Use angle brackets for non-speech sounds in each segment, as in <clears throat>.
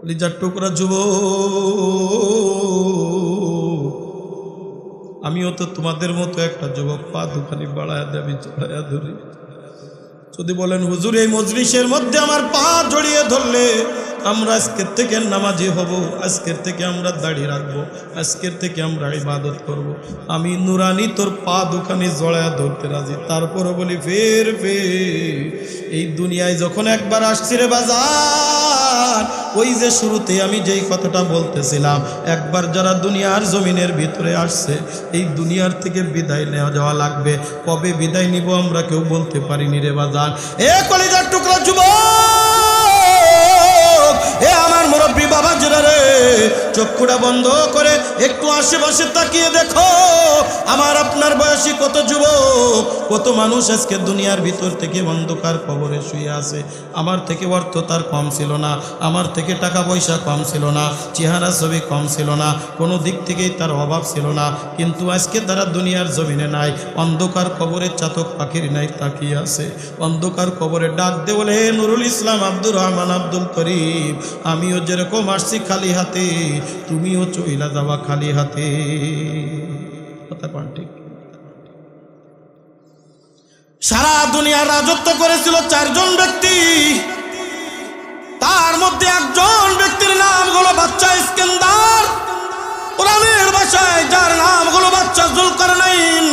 কলিজার টুকরা যুব আমিও তো তোমাদের মতো একটা যুবক, পা দুখানি বাড়ায় দেবি চড়াইয়া ধরি যদি বলেন, হুজুর, এই মজলিসের মধ্যে আমার পা জড়িয়ে ধরলে আমরা আজকের থেকে নামাজি হব, আজকের থেকে আমরা দাড়ি রাখব, আজকের থেকে আমরা ইবাদত করব। আমি নুরানি তোর পা দুখানি জড়ায়া ধরতে রাজি তারপরে বলি, ফের ফের, এই দুনিয়ায় যখন একবার আসছি রে বাজার ওই যে শুরুতে আমি যেই কথাটা বলতেছিলাম, একবার যারা দুনিয়ার জমিনের ভিতরে আসছে, এই দুনিয়ার থেকে বিদায় নেওয়া যাওয়া লাগবে। কবে বিদায় নিব আমরা কেউ বলতে পারিনি রে বাজার এ কলিজার টুকরা যুব এ আমার মুরব্বী বাবা জেরা রে, চক্ষুটা বন্ধ করে একটু আশেপাশে তাকিয়ে দেখো। আমার আপনার বয়সী কত যুবক, কত মানুষ আজকে দুনিয়ার ভিতর থেকে অন্ধকার কবরে শুয়ে আছে। আমার থেকে অর্থ তার কম ছিল না, আমার থেকে টাকা পয়সা কম ছিল না, চেহারা ছবি কম ছিল না, কোনো দিক থেকেই তার অভাব ছিল না। কিন্তু আজকে তারা দুনিয়ার জমিনে নাই, অন্ধকার কবরের চাতক পাখির নাই তাকিয়ে আছে। অন্ধকার কবরে ডাক দে বলে নুরুল ইসলাম আব্দুর রহমান আব্দুল করিম, আমিও যেরকম আসছি খালি হাতে, তুমিও চইলা যাওয়া খালি হাতে। কথা পান সারা দুনিয়ার রাজত্ব করেছিল চারজন ব্যক্তি। তার মধ্যে একজন ব্যক্তির নাম হলো বাচ্চা ইস্কেন্দার। কোরআনের ভাষায় যার নাম হলো বাচ্চা জুলকারনাইন।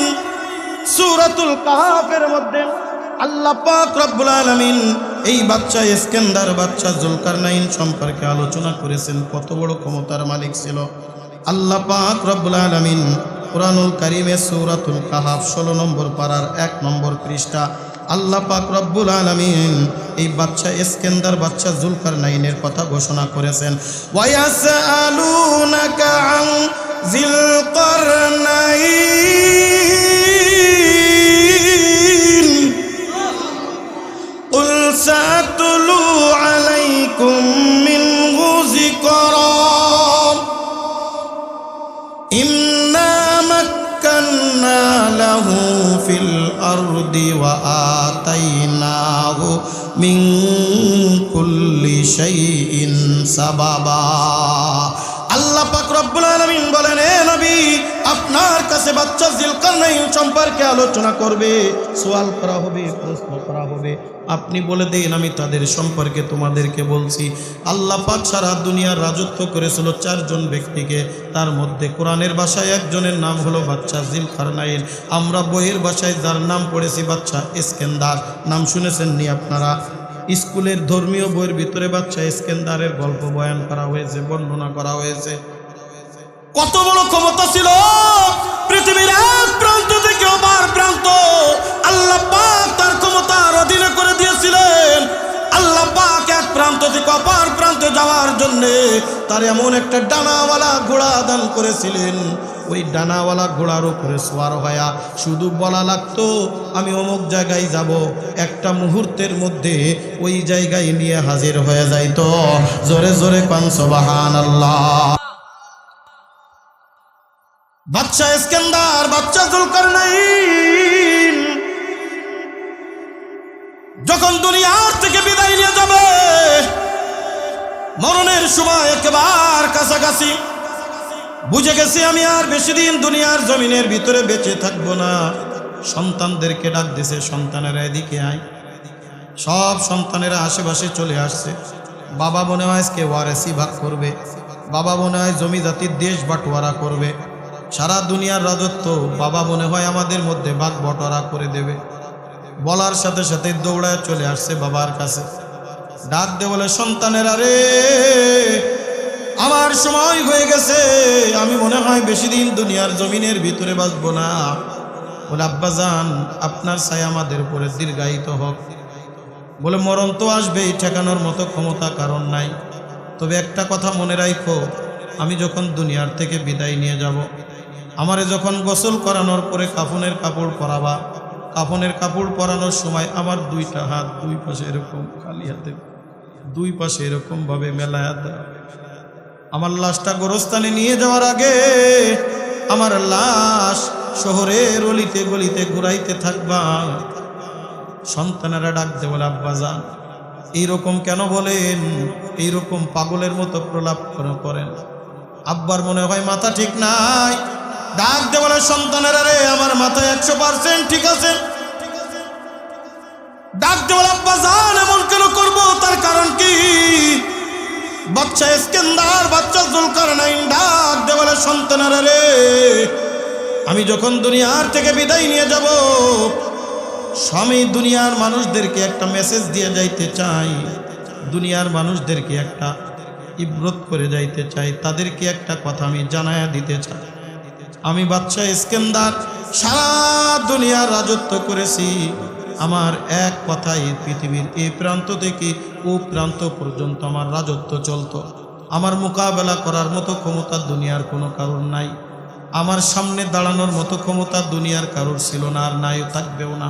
সূরাতুল কাহাফের মধ্যে আল্লাহ পাক রব্বুল আলামিন এই বাচ্চা ইস্কেন্দার বাচ্চা জুলকারনাইন সম্পর্কে আলোচনা করেছেন, কত বড় ক্ষমতার মালিক ছিল। আল্লাহ পাক রব্বুল আলামিন কোরআনুল কারিমে সূরাতুল কাহাফ ষোলো নম্বর পাড়ার এক নম্বর পৃষ্ঠা, আল্লাহ পাক রব্বুল আলামিন এই বাচ্চা ইস্কেন্দার বাচ্চা জুলকার নাইনের কথা ঘোষণা করেছেন। ওয়ায়াসআলুনাকা আন من كل شيء سببا আল্লাহ পাক রব্বুল আলামিন বলেন এ নবী আপনার কাছে বাচ্চা জিলকারনাইন সম্পর্কে আলোচনা করবে সওয়াল করা হবে প্রশ্ন করা হবে আপনি বলে দিন, আমি তাদের সম্পর্কে তোমাদেরকে বলছি। আল্লাহ পাক সারা দুনিয়ার রাজত্ব করেছিল চারজন ব্যক্তিকে। তার মধ্যে কোরআনের ভাষায় একজনের নাম হলো বাচ্চা জিলকারনাইন আমরা বইয়ের ভাষায় যার নাম পড়েছি বাচ্চা ইস্কেন্দার। নাম শুনেছেন নি আপনারা? স্কুলের ধর্মীয় বইয়ের ভিতরে বাচ্চা ইস্কেন্দারের গল্প বয়ান করা হয়েছে, বর্ণনা করা হয়েছে। কত বড় ক্ষমতা ছিল! পৃথিবীর প্রান্ত থেকে অপার প্রান্তে যাওয়ার জন্য তার এমন একটা ডানাওয়ালা ঘোড়া দান করেছিলেন। ওই ডানাওয়ালা ঘোড়ার উপরে সোয়ার হয়া শুধু বলা লাগতো, আমি অমুক জায়গায় যাব, একটা মুহূর্তের মধ্যে ওই জায়গায় নিয়ে হাজির হয়ে যাইতো জোরে জোরে পাঁচশো আল্লাহ বাচ্চা ইস্কেন্দার বাচ্চা জুলকার নাই যখন দুনিয়ার মরণের সময় একেবার কাছাকাছি। বুঝে গেছি আমি আর বেশি দিন দুনিয়ার জমিনের ভিতরে বেঁচে থাকব না। সন্তানদেরকে ডাক দিছে, সন্তানেরা এদিকে আয়। সব সন্তানেরা আশেপাশে চলে আসছে। বাবা মনে হয় আজকে ওয়ারেসি ভাগ করবে। বাবা মনে হয় জমি জাতির দেশ বাটোয়ারা করবে। সারা দুনিয়ার রাজত্ব বাবা মনে হয় আমাদের মধ্যে ভাগ বটরা করে দেবে। বলার সাথে সাথে দৌড়ায় চলে আসছে বাবার কাছে। ডাক দে বলে, সন্তানেরা রে, আমার সময় হয়ে গেছে। আমি মনে হয় বেশি দিন দুনিয়ার জমিনের ভিতরে বাঁচবো না। বলে, আব্বা যান আপনার ছায় আমাদের উপরে দীর্ঘায়িত হোক। বলে, মরণ তো আসবেই, ঠেকানোর মতো ক্ষমতা কারণ নাই। তবে একটা কথা মনে রাখো আমি যখন দুনিয়ার থেকে বিদায় নিয়ে যাব, আমারে যখন গোসল করানোর পরে কাফনের কাপড় পরাবা কাফনের কাপড় পরানোর সময় আমার দুইটা হাত দুই পাশে এরকম খালি হাতে, দুই পাশে এরকম ভাবে মেলায় আমার লাশটা গোরস্থানে নিয়ে যাওয়ার আগে আমার লাশ শহরের অলিতে গলিতে ঘুরাইতে থাকবা। সন্তানেরা ডাকতে বলে, আব্বা যান। এইরকম কেন বলেন? এইরকম পাগলের মতো প্রলাপ করেন? আব্বার মনে হয় মাথা ঠিক নাই। ডাক দে বলে, সন্তানেরা রে, আমার মাথায় একশো পার্সেন্ট ঠিক আছে। ডাক দে বলে, আব্বা, জান এমন কেন করব? তার কারণ কি? বাচ্চা ইস্কেন্দার, বাচ্চা জুলকার নাইন ডাক দে বলে, সন্তানেরা রে, আমি যখন দুনিয়ার থেকে বিদায় নিয়ে যাব, স্বামী দুনিয়ার মানুষদেরকে একটা মেসেজ দিয়ে যাইতে চাই, দুনিয়ার মানুষদেরকে একটা ইব্রত করে যাইতে চাই, তাদেরকে একটা কথা আমি জানায়া দিতে চাই। আমি বাচ্চা ইস্কেন্দার, সারা দুনিয়ার রাজত্ব করেছি। আমার এক কথাই পৃথিবীর এই প্রান্ত থেকে ও প্রান্ত পর্যন্ত আমার রাজত্ব চলতো। আমার মোকাবেলা করার মতো ক্ষমতা দুনিয়ার কোনো কারণ নাই। আমার সামনে দাঁড়ানোর মতো ক্ষমতা দুনিয়ার কারোর ছিল না আর নাই, থাকবেও না।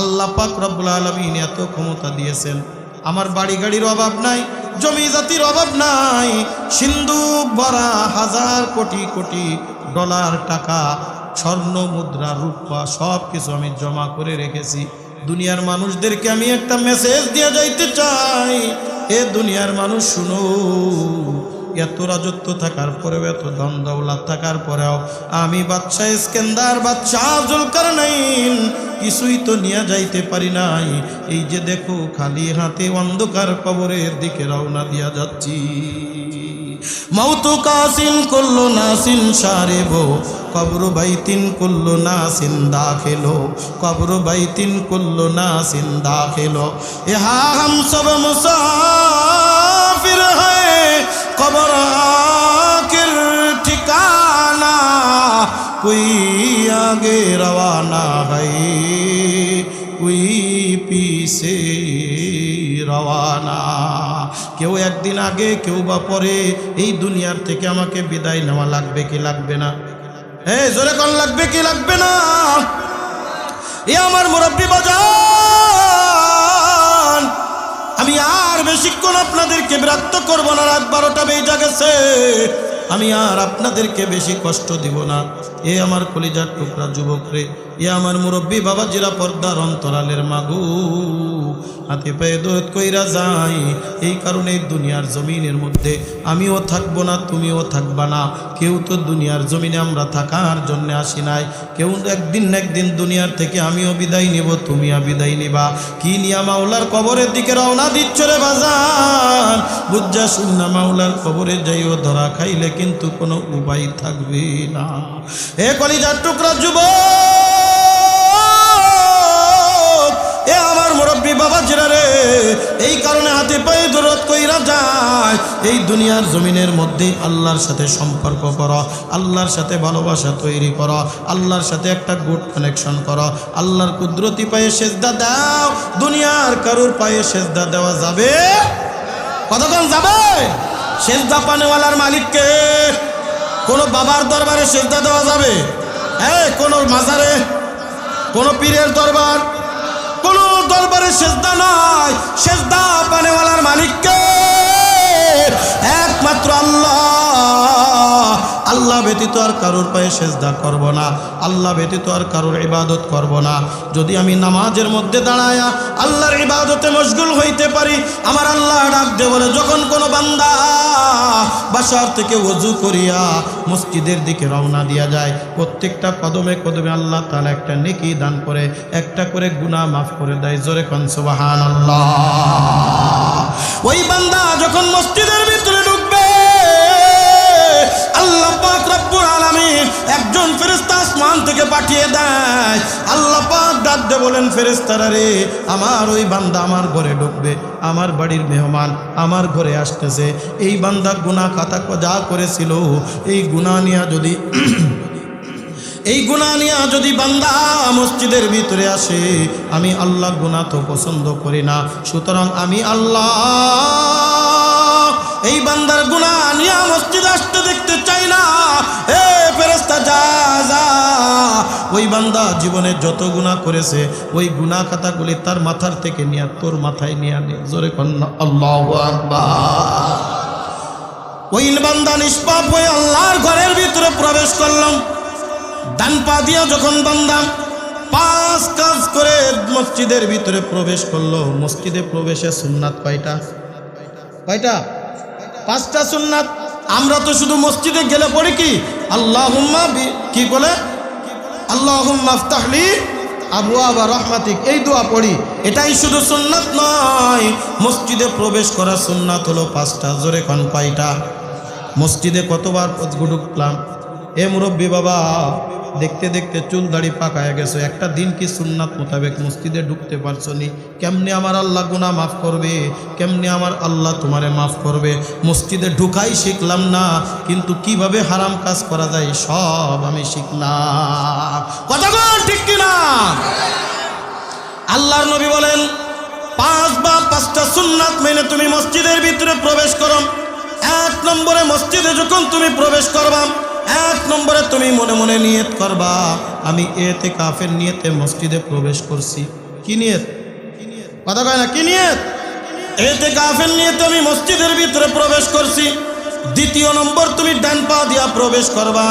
আল্লাহ পাক রব্বুল আলমিন এত ক্ষমতা দিয়েছেন। আমার বাড়ি গাড়ির অভাব নাই জমি জাতির অভাব নাই। সিন্ধু ভরা হাজার কোটি কোটি ডলার টাকা, স্বর্ণ, মুদ্রা, রূপা সব কিছু আমি জমা করে রেখেছি। দুনিয়ার মানুষদেরকে আমি একটা মেসেজ দিয়ে যাইতে চাই। এ দুনিয়ার মানুষ শুনো। এত রাজত্ব থাকার পরেও, এত ধন দৌলাত থাকার পরেও, আমি বাচ্চা ইস্কেন্দার বাচ্চা আজল কার কিছুই তো নিয়ে যাইতে পারি নাই। এই যে দেখো, খালি হাতে অন্ধকার কবরের দিকে রওনা দিয়া যাচ্ছি। মৌতু কাসিন করল নাসিন সারেব। কবর বাইতিন করল নাসিন দাখিলো। কবর বাইতিন করল নাসিন দাখিলো। ইহা হাম সব মুসাফির হ্যায় কবর আখির ঠিকানা, কুই আগে রওয়ানা হই, কুই পিছে রওয়ানা। কেউ একদিন আগে, কেউ বা পরে এই দুনিয়ার থেকে আমাকে বিদায় নেওয়া লাগবে কি লাগবে না? হ্যাঁ জোরে কন, লাগবে কি লাগবে না? এ আমার মুরব্বী বাজার। আমি আর বেশিক্ষণ আপনাদেরকে বিরক্ত করব না, রাত বারোটা বেজা গেছে। আমি আর আপনাদেরকে বেশি কষ্ট দিব না। এ আমার কলিজার টুকরা যুবক রে, এ আমার মুরব্বী বাবা জিরা পর্দার অন্তরালের মাগু। হাতে পায়ে দোধ কইরা যাই, এই কারণে দুনিয়ার জমিনের মধ্যে আমিও থাকব না, তুমিও থাকবা না। কেউ তো দুনিয়ার জমিনে আমরা থাকার জন্য আসি নাই। কেউ একদিন একদিন দুনিয়ার থেকে আমিও বিদায় নিব, তুমিও বিদায় নিবা। কি নিয়া মাওলার কবরের দিকে রওনা দিচ্ছ রে বাজান বুঝা শুননা মাওলার কবরে যাইও, ধরা খাইলে কিন্তু কোনো উপায় থাকবে না। এ কলিজার টুকরা যুবক, এ আমার মুরব্বী বাবা জিরা রে, এই কারণে হাতে পায়ে দরদ কইরা যায়। এই দুনিয়ার জমিনের মধ্যে আল্লাহর সাথে সম্পর্ক করো, আল্লাহর সাথে ভালোবাসা তৈরি করো, আল্লাহর সাথে একটা গুড কানেকশন করো। আল্লাহর কুদরতি পায়ে সেজদা দাও, দুনিয়ার কারুর পায়ে সেজদা দেওয়া যাবে? কতক্ষণ যাবে? সেজদা পানেওয়ালার মালিককে কোনো বাবার দরবারে সেজদা দেওয়া যাবে? হ্যাঁ কোনো মাজারে, কোনো পীরের দরবার, কোনো দরবারে সেজদা নাই সেজদা পানেওয়ালার মালিককে একমাত্র আল্লাহ আল্লাহ ব্যতীত আর কারোর পায়ে সেজদা করব না। আল্লাহ ব্যতীত আর কারোর ইবাদত করব না। যদি আমি নামাজের মধ্যে দাঁড়ায়া আল্লাহর ইবাদতে মশগুল হইতে পারি, আমার আল্লাহ ডাক দে বলে, যখন কোনো বান্দা বাসার থেকে ওযু করিয়া মসজিদের দিকে রওনা দিয়া যায়, প্রত্যেকটা কদমে কদমে আল্লাহ তাআলা একটা নেকি দান করে, একটা করে গুনাহ মাফ করে দেয়। জোরে কন সুবহানাল্লাহ। ওই বান্দা যখন মসজিদের ভিতরে একজন ফেরেশতা আসমান থেকে পাঠিয়ে দেয়। আল্লাহ পাক ডাক বলেন রে, আমার ওই বান্দা আমার ঘরে ঢুকবে। আমার বাড়ির মেহমান আমার ঘরে আসতেছে। এই বান্দা গুনাহ খাতা যা করেছিল, এই গুনাহ যদি <clears throat> এই গুণা যদি বান্দা মসজিদের ভিতরে আসে, আমি আল্লাহ গুণা তো পছন্দ করি না। সুতরাং আমি আল্লাহ এই বান্দার গুণা নিয়ে মসজিদ আসতে দেখতে চাই না। এ ফেরেস্তা যা যা। ওই বান্দা জীবনে যত গুণা করেছে, ওই গুণা খাতাগুলি তার মাথার থেকে নিয়ে, তোর মাথায় নিয়ে আনে জোরে কন্যা, আল্লাহ ওই বান্দা নিষ্পাপ হয়ে আল্লাহর ঘরের ভিতরে প্রবেশ করলাম। ডান পা দিয়া যখন বান্দা পাঁচ কাজ করে মসজিদের ভিতরে প্রবেশ করল, মসজিদে প্রবেশে সুন্নাত কয়টা? কয়টা? পাঁচটা সুন্নাত। আমরা তো শুধু মসজিদে গেলে পড়ি কি? আল্লাহ কি বলে? আল্লাহ আবু আবা রহমাতিক। এই দোয়া পড়ি। এটাই শুধু সুন্নাত নয়। মসজিদে প্রবেশ করা সুন্নাত হলো পাঁচটা। জোরে কন পাইটা মসজিদে কতবার ঢুকলাম এ মুরব্বী বাবা, দেখতে দেখতে চুল দাড়ি পাকায় গেছো। একটা দিন কি সুন্নাত মোতাবেক মসজিদে ঢুকতে পারছ নি? কেমনে আমার আল্লাহ গুনাহ মাফ করবে? কেমনে আমার আল্লাহ তোমারে মাফ করবে? মসজিদে ঢুকাই শিখলাম না, কিন্তু কীভাবে হারাম কাজ করা যায় সব আমি শিখলাম। বল ঠিক কিনা? আল্লাহর নবী বলেন, পাঁচ বা পাঁচটা সুন্নাত মেনে তুমি মসজিদের ভিতরে প্রবেশ করো। এক নম্বরে মসজিদে যখন তুমি প্রবেশ করবা এক নম্বরে তুমি মনে মনে নিয়ত করবা, আমি এতে কাফের নিয়েতে মসজিদে প্রবেশ করছি। কি নিয়ত? কথা কয় না, কি নিয়ত? এতে কাফের নিয়েতে আমি মসজিদের ভিতরে প্রবেশ করছি। দ্বিতীয় নম্বর, তুমি ডান পা দিয়া প্রবেশ করবা।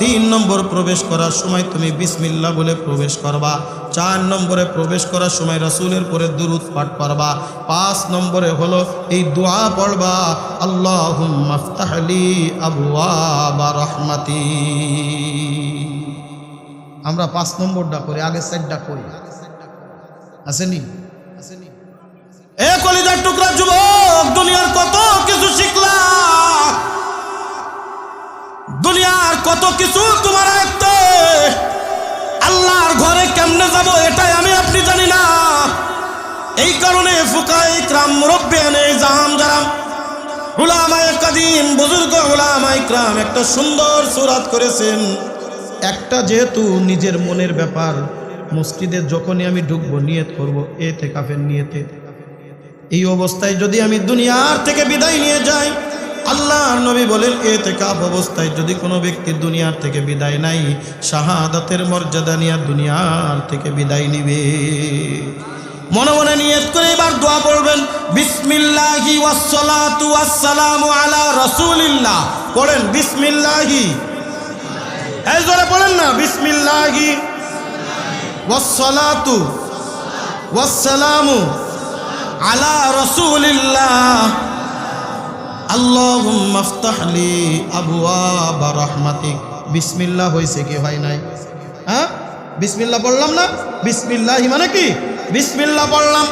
তিন নম্বর প্রবেশ করার সময় তুমি বিসমিল্লা বলে প্রবেশ করবা। চার নম্বরে প্রবেশ করার সময় রসুলের পরে দুরুদ পাঠ করবা। পাঁচ নম্বরে হলো এই দোয়া পড়বা আল্লাহ মাফতাহলি রহমাতি। আমরা পাঁচ নম্বরটা করি, আগে সাইডটা করি। আসেনি এ কলিজার টুকরা যুবক, দুনিয়ার কত কিছু শিখলা। দুনিয়ার কত কিছু তোমার আয়ত্তে আল্লাহর ঘরে কেমনে যাব এটাই আমি আপনি জানি না। এই কারণে ফুকাই ক্রাম মুরব্বিয়ানে জাহাম জারাম ক্রাম একটা সুন্দর করেছেন। একটা যেহেতু নিজের মনের ব্যাপার যখনই আমি ঢুকবো এই অবস্থায় যদি আমি দুনিয়ার থেকে বিদায় নিয়ে যাই আল্লাহর নবী বলেন এতে কাপ অবস্থায় যদি কোনো ব্যক্তি দুনিয়ার থেকে বিদায় নাই শাহাদাতের মর্যাদা নিয়ে দুনিয়ার থেকে বিদায় নিবে। মনে মনে নিয়ত করে এবার দোয়া পড়বেন, বিসমিল্লাহি ওয়াসসালাতু ওয়াসসালামু আলা রাসূলিল্লাহ। পড়েন, বিসমিল্লাহি। এই জোরে পড়েন না, বিসমিল্লাহি। ওয়াসসালাতু ওয়াসসালামু আলা রাসূলিল্লাহ। আল্লাহুম্মা আফতাহ লি আবওয়াবা রাহমাতিক। বিসমিল্লাহ হইছে কি হয় নাই? হ্যাঁ? বিসমিল্লাহ পড়লাম না? বিসমিল্লাহি মানে কি? বিসমিল্লাহ পড়লাম।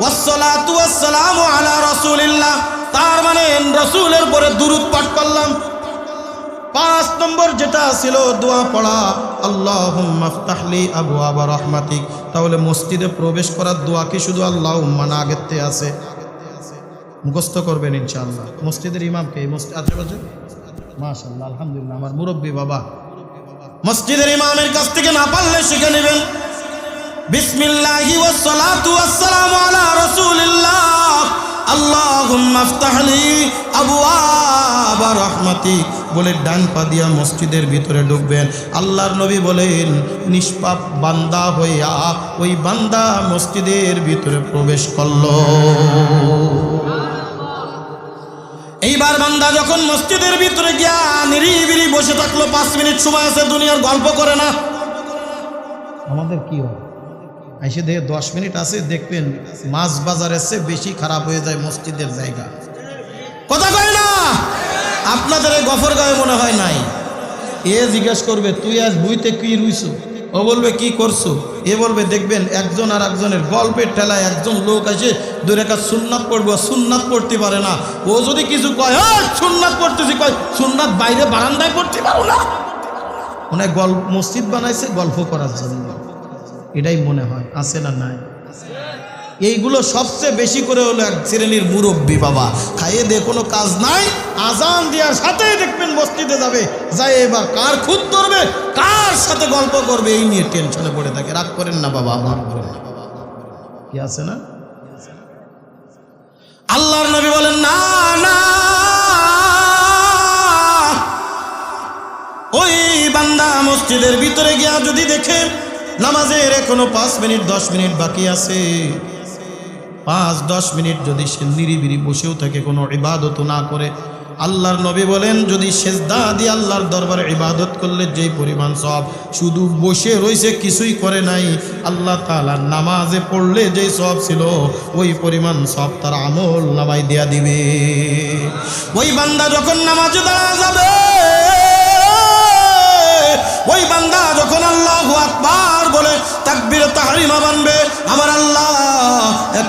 ওয়াসসালামু আলা রাসূলিল্লাহ। তার মানে রাসূলের পরে দুরূদ পাঠ করলাম। পাঁচ নম্বর যেটা ছিল দোয়া পড়া আল্লাহ মাফতাহলি আবু আবা রহমাতিক। তাহলে মসজিদে প্রবেশ করার দোয়া কি শুধু আল্লাহ মানে আগের আছে? মুখস্থ করবেন ইনশাআল্লাহ। মসজিদের ইমামকে এই মসজিদ আশেপাশে মাশাল্লাহ আলহামদুলিল্লাহ, আমার মুরব্বী বাবা। মসজিদের ইমামের কাছ থেকে না পারলে শিখে নেবেন। বিসমিল্লাহি ওয়াসসালাতু ওয়াসসালামু আলা রাসূলিল্লাহ। আল্লাহুম্মা আফতাহলি আবওয়াবা রাহমাতিক বলে ডান পা দিয়া মসজিদের ভিতরে ঢুকবেন। আল্লাহর নবী বলেন, নিষ্পাপ বান্দা হইয়া ওই বান্দা মসজিদের ভিতরে প্রবেশ করল। এইবার বান্দা যখন মসজিদের ভিতরে গিয়া নিরিবিরি বসে থাকল পাঁচ মিনিট সময় আছে দুনিয়ার গল্প করে না। আমাদের কি হয় এসে দেখে দশ মিনিট আছে দেখবেন মাছ বাজারের চেয়ে বেশি খারাপ হয়ে যায় মসজিদের জায়গা। কথা কয় না? আপনাদের এই গফর গায়ে মনে হয় নাই। এ জিজ্ঞেস করবে তুই আজ বুইতে কি রুইছো? ও বলবে, কি করছ? এ বলবে, দেখবেন একজন আর একজনের গল্পের ঠেলায় একজন লোক আছে দু রেখা সুন্নাত পড়ব। সুন্নাত পড়তে পারে না। ও যদি কিছু কয় হ্যাঁ সুন্নাত পড়তেছি কয়, সুন্নাত বাইরে বারান্দায় পড়তে পারো না? ওনায় গল্প, মসজিদ বানাইছে, গল্প করার জন্য। এটাই মনে হয়, আছে না নাই? এইগুলো সবচেয়ে বেশি করে হলো এক শ্রেণির মুরব্বী বাবা। খাইয়ে দিয়ে কোনো কাজ নাই, আজান দেওয়ার সাথেই দেখবেন মসজিদে যাবে। যাই এবার কার খুদ ধরবে, কার সাথে গল্প করবে, এই নিয়ে টেনশনে পড়ে থাকে। রাগ করেন না বাবা, আমার করেন না। কি আছে না? আল্লাহর নবী বলেন, না না। ওই বান্দা মসজিদের ভিতরে গিয়া যদি দেখে, নামাজের এখনও পাঁচ মিনিট, দশ মিনিট বাকি আছে পাঁচ, দশ মিনিট যদি সে নিরিবিরি বসেও থাকে, কোনো ইবাদত না করে, আল্লাহর নবী বলেন, যদি সেজদা দিয়ে আল্লাহর দরবারে ইবাদত করলে যেই পরিমাণ সব শুধু বসে রয়েছে কিছুই করে নাই, আল্লাহ তাআলার নামাজে পড়লে যেই সব ছিল, ওই পরিমাণ সব তার আমল নামাই দেয়া দিবে। ওই বান্দা যখন নামাজে দাঁড়া যাবে, ওই বান্দা যখন আল্লাহ বলে, তাকবীর তাহারিমা বানবে আমার আল্লাহ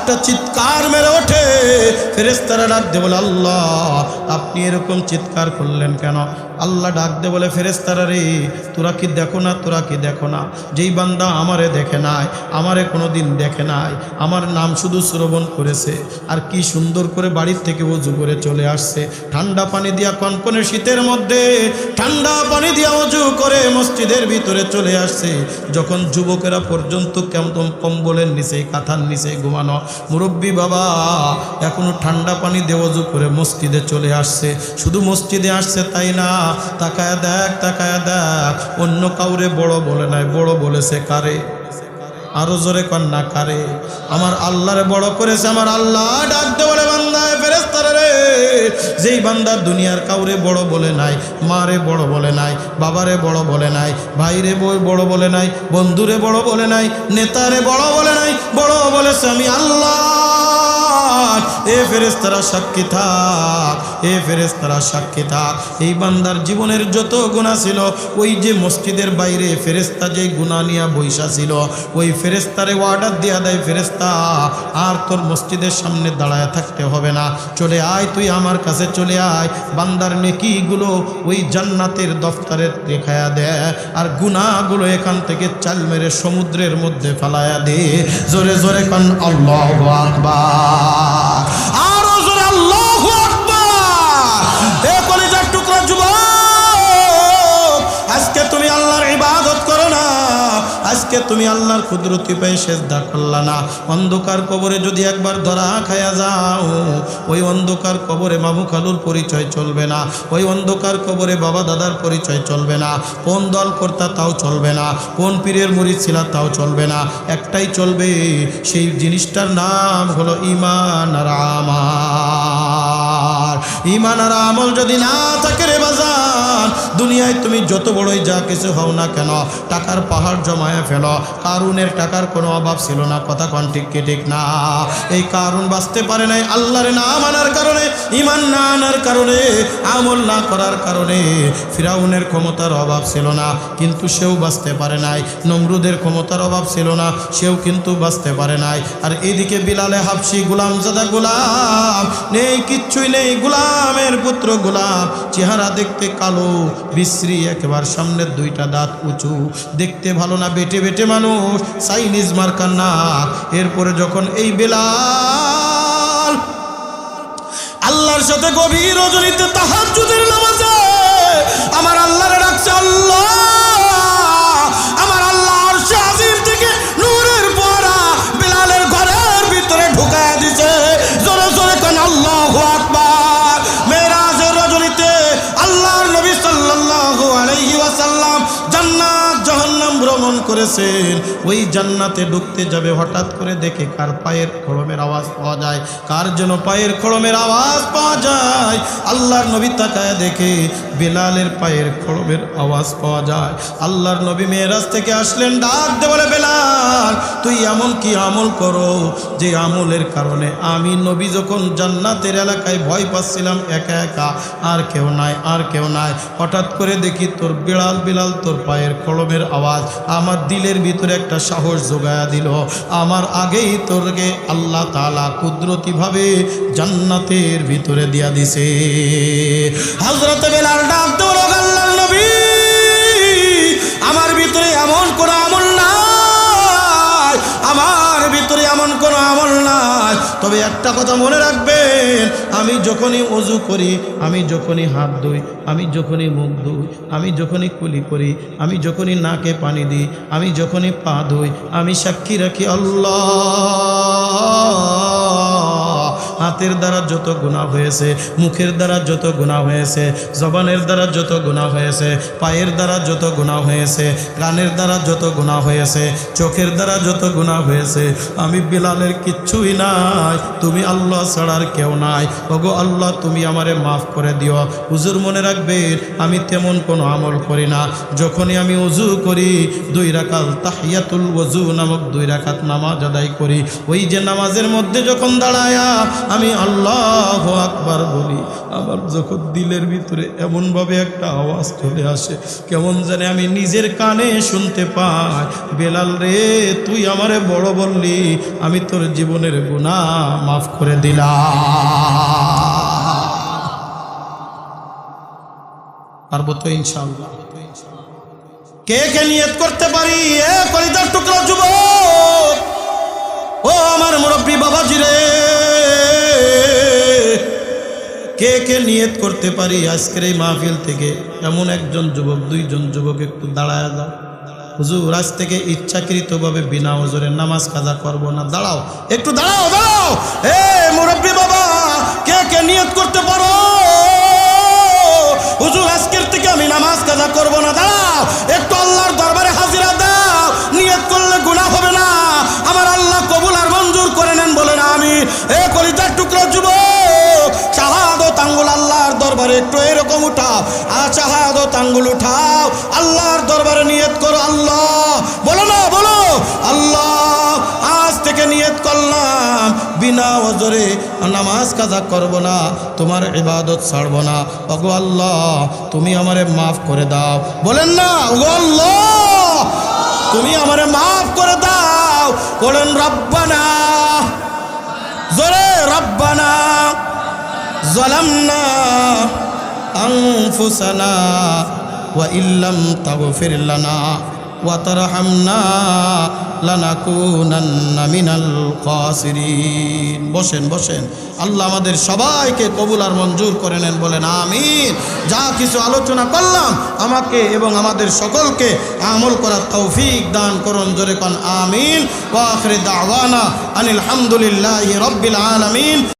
একটা চিৎকার মেরে ওঠে। ফেরেস্তারা ডাক দে বলে, আল্লাহ, আপনি এরকম চিৎকার করলেন কেন? আল্লাহ ডাক দে বলে ফেরেস্তারা রে, তোরা কি দেখো না, তোরা কি দেখো না? যেই বান্দা আমারে দেখে নাই, আমারে কোনো দিন দেখে নাই, আমার নাম শুধু শ্রবণ করেছে, আর কি সুন্দর করে বাড়ির থেকে উজু করে চলে আসছে। ঠান্ডা পানি দিয়া কনকনে শীতের মধ্যে, ঠান্ডা পানি দিয়া উজু করে মসজিদের ভিতরে চলে আসছে। যখন যুবকেরা পর্যন্ত কেমন কম্বলের নিচে, কাঁথার নিচে ঘুমানো মুরব্বী বাবা, এখনও ঠান্ডা পানি দেওয়াজু করে মসজিদে চলে আসছে। শুধু মসজিদে আসছে তাই না, তাকায় দেখ তাকায় দেখ, অন্য কাউরে বড় বলে নাই, বড় বলেছে কারে? আরও জোরে কন্যা কারে? আমার আল্লাহরে বড় করেছে, আমার আল্লাহ ডাকতে বলে বান্দায় ফেরেস্তারে রে যেই বান্দা দুনিয়ার কাউরে বড় বলে নাই, মারে বড় বলে নাই, বাবারে বড় বলে নাই, ভাইরে বড় বলে নাই, বন্ধুরে বড় বলে নাই, নেতারে বড় বলে নাই, বড় বলেছে আমি আল্লাহ। এ ফেরেস্তারা সাক্ষী থাক, এ ফেরেস্তারা সাক্ষী থাক। এই বান্দার জীবনের যত গুণা ছিল, ওই যে মসজিদের বাইরে ফেরেস্তা যে গুণা নিয়া বৈশা ছিল, ওই ফেরেস্তারে অর্ডার দেয়া দেয় ফেরেস্তা আর তোর মসজিদের সামনে দাঁড়ায় থাকতে হবে না। চলে আয়, তুই আমার কাছে চলে আয়। বান্দার নেকিগুলো ওই জান্নাতের দফতরে দেখায়া দেয় আর গুণাগুলো এখান থেকে চাল মেরে সমুদ্রের মধ্যে ফালায়া দে। জোরে জোরে কান, আল্লাহ আকবার। আরও আজকে তুমি আল্লাহর কুদরতি পেয়ে সেজদা করলা না। অন্ধকার কবরে যদি একবার ধরা খায়া যাও, ওই অন্ধকার কবরে মামু খালুর পরিচয় চলবে না। ওই অন্ধকার কবরে বাবা দাদার পরিচয় চলবে না। কোন দল কর্তা তাও চলবে না। কোন পীরের মুড়ি ছিল তাও চলবে না। একটাই চলবে, সেই জিনিসটার নাম হলো ইমান আমার ইমান আর আমল যদি না থাকে রে বাজান, দুনিয়ায় তুমি যত বড়ই যা কিছু হও না কেন, টাকার পাহাড় জমায়ে ফেলো। কারুনের টাকার কোনো অভাব ছিল না, কথা কন ঠিক কি ঠিক না। এই কারুন বাঁচতে পারে নাই আল্লাহর না মানার কারণে ইমান না আনার কারণে, আমল না করার কারণে। ফিরাউনের ক্ষমতার অভাব ছিল না, কিন্তু সেও বাঁচতে পারে নাই। নমরুদের ক্ষমতার অভাব ছিল না, সেও কিন্তু বাঁচতে পারে নাই। আর এদিকে বিলালে হাফসি গুলাম জাদা গুলাম, নেই কিচ্ছুই নেই গুলামের পুত্র গুলাম, চেহারা দেখতে কালো, বিশ্রী, একেবার সামনের দুইটা দাঁত উঁচু, দেখতে ভালো না, বেটে বেটে মানুষ, চাইনিজ মার্কার না এরপরে যখন এই বেলা আল্লাহর সাথে গভীর রজনীতে তাহাজ্জুদের নামাজে, আমার আল্লাহরে ডাকছে আল্লাহ! জাহান্নাম করেছেন ওই জান্নাতে ঢুকতে যাবে, হঠাৎ করে দেখে কার পায়ের খড়মের আওয়াজ পাওয়া যায়, কার যেন পায়ের খড়মের আওয়াজ পাওয়া যায়। আল্লাহর নবী তাকায় দেখে বেলালের পায়ের খড়মের আওয়াজ পাওয়া যায়। আল্লাহর নবী মেয়েরাজ থেকে আসলেন, ডাক দে বলে, বেলাল, তুই এমন কি আমল করো যে আমলের কারণে আমি নবী যখন জান্নাতের এলাকায় ভয় পাচ্ছিলাম, একা একা, আর কেউ নাই, আর কেউ নাই। হঠাৎ করে দেখি তোর বিড়াল বিড়াল তোর পায়ের খড়মের আওয়াজ আমার দিলের ভিতরে একটা সাহস জোগায়া দিল। আমার আগেই তোরকে আল্লাহ তালা কুদরতিভাবে জান্নাতের ভিতরে দিয়া দিছে। হজরত বেলার ডাক আমার ভিতরে এমন কোনো তবে একটা কথা মনে রাখবেন, আমি যখনই অজু করি, আমি যখনই হাত ধুই, আমি যখনই মুখ ধুই, আমি যখনই কুলি করি, আমি যখনই নাকে পানি দিই, আমি যখনই পা ধুই, আমি সাক্ষী রাখি আল্লাহ। হাতের দ্বারা যত গুণা হয়েছে, মুখের দ্বারা যত গুণা হয়েছে, জবানের দ্বারা যত গুণা হয়েছে, পায়ের দ্বারা যত গুণা হয়েছে, কানের দ্বারা যত গুণা হয়েছে, চোখের দ্বারা যত গুণা হয়েছে, আমি বিলালের কিচ্ছুই নাই, তুমি আল্লাহ ছাড়ার কেউ নাই। ওগো আল্লাহ, তুমি আমারে মাফ করে দিও। হুজুর মনে রাখবেন, আমি তেমন কোনো আমল করি না। যখনই আমি উজু করি, দুই রাকাত তাহিয়াতুল ওজু নামক দুই রাকাত নামাজ আদায় করি। ওই যে নামাজের মধ্যে যখন দাঁড়ায়া আমি আল্লাহ আকবার বলি, আবার যখন দিলের ভিতরে এমনভাবে একটা আওয়াজ চলে আসে, কেমন জানে আমি নিজের কানে শুনতে পাই, বেলাল রে, তুই আমারে বড় বললি, আমি তোর জীবনের গুনাহ মাফ করে দিলাম। পারব তো ইনশাআল্লাহ। কে কে নিয়ত করতে পারি? এ কলিদার টুকরা যুবক, ও আমার মুরব্বী বাবাজি রে। কে কে নিয়ত করতে পারি আজকের এই মাহফিল থেকে? এমন একজন যুবক, দুইজন যুবক একটু দাঁড়ায় যাও হুজুর, আজ থেকে ইচ্ছাকৃতভাবে বিনা ওজরের নামাজ কাজা করব না। দাঁড়াও, একটু দাঁড়াও দাঁড়াও। এ মুরব্বী বাবা, কে কে নিয়ত করতে পারো? হুজুর, আজকের থেকে আমি নামাজ কাজা করব না। দাঁড়াও, একটু আল্লাহর দরবারে দরবারে একটু এরকম উঠাও। আর শাহাদত আঙ্গুল উঠাও। আল্লাহর দরবারে নিয়ত করো, আল্লাহ। বলো না, বলো। আল্লাহ, আজ থেকে নিয়ত করলাম। বিনা ওজরে নামাজ কাজা করব না, তোমার ইবাদত ছাড়ব না। ওগো আল্লাহ, তুমি আমারে মাফ করে দাও। বলেন না, ওগো আল্লাহ, তুমি আমারে মাফ করে দাও। বলেন, রব্বানা। জোরে, রব্বানা। ظلمنا أنفسنا وإن لم تغفر لنا وترحمنا لنكونن من الخاسرين বসেন বসেন আল্লাহ আমাদের সবাইকে কবুল আর মঞ্জুর করে নেন বলেন আমিন যা কিছু আলোচনা করলাম আমাকে এবং আমাদের সকলকে আমল করার তৌফিক দান করুন জোরে কন আমিন ওয়া আখির দাওয়ানা আনিল হামদুলিল্লাহি রাব্বিল আলামিন